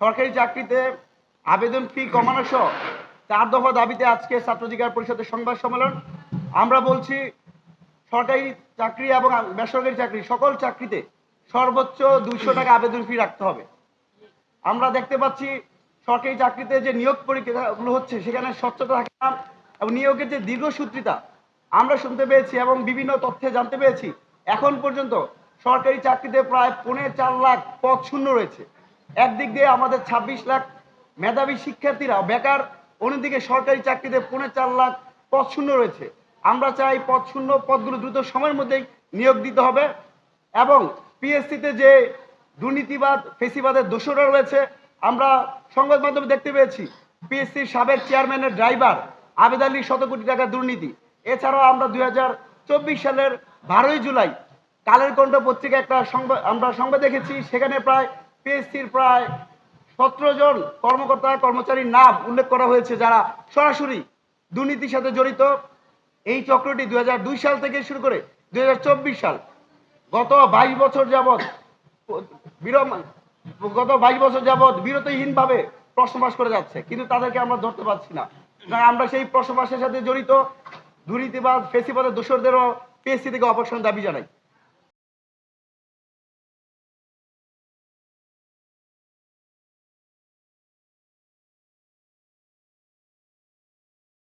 সরকারি চাকরিতে আবেদন ফি কমানো সহ চার দফা দাবিতে আজকে ছাত্র অধিকার পরিষদের সংবাদ সম্মেলন। আমরা বলছি, সরকারি চাকরি এবং বেসরকারি চাকরি, সকল চাকরিতে সর্বোচ্চ দুইশো টাকা আবেদন ফি রাখতে হবে। আমরা দেখতে পাচ্ছি, সরকারি চাকরিতে যে নিয়োগ পরীক্ষাগুলো হচ্ছে, সেখানে স্বচ্ছতা থাকে না এবং নিয়োগের যে দীর্ঘসূত্রিতা আমরা শুনতে পেয়েছি এবং বিভিন্ন তথ্যে জানতে পেরেছি। এখন পর্যন্ত সরকারি চাকরিতে প্রায় পৌনে চার লাখ পদ শূন্য রয়েছে। একদিক দিয়ে আমাদের ছাব্বিশ লাখ মেধাবী শিক্ষার্থীরা বেকার, অন্যদিকে সরকারি চাকরিতে পৌনে চার লাখ পদ শূন্য রয়েছে। আমরা চাই পদ শূন্য, পদগুলো দ্রুত সময়ের মধ্যেই নিয়োগ দিতে হবে এবং পিএসসিতে যে দুর্নীতিবাদ, ফেসিবাদের দোষরা রয়েছে, আমরা সংবাদ মাধ্যমে দেখতে পেয়েছি, পিএসসির সাবেক চেয়ারম্যানের ড্রাইভার আবেদ আলী শত কোটি টাকা দুর্নীতি। এছাড়াও আমরা দুই হাজার চব্বিশ সালের বারোই জুলাই কালের কণ্ঠ পত্রিকা একটা সংবাদ আমরা সংবাদ দেখেছি, সেখানে প্রায় পিএসসির প্রায় সতেরো জন কর্মকর্তা, কর্মচারীর নাম উল্লেখ করা হয়েছে যারা সরাসরি দুর্নীতির সাথে জড়িত। এই চক্রটি দুই হাজার দুই সাল থেকে শুরু করে দুই হাজার চব্বিশ সাল। গত বাইশ বছর যাবৎ গত বাইশ বছর যাবৎ বিরতিহীনভাবে প্রশ্নবাস করে যাচ্ছে, কিন্তু তাদেরকে আমরা ধরতে পারছি না। আমরা সেই প্রশ্নবাসের সাথে জড়িত। দুর্নীতিবাদ, ফেসিবাদের দোষরদেরও পিএসসি থেকে অপসারণ দাবি জানাই।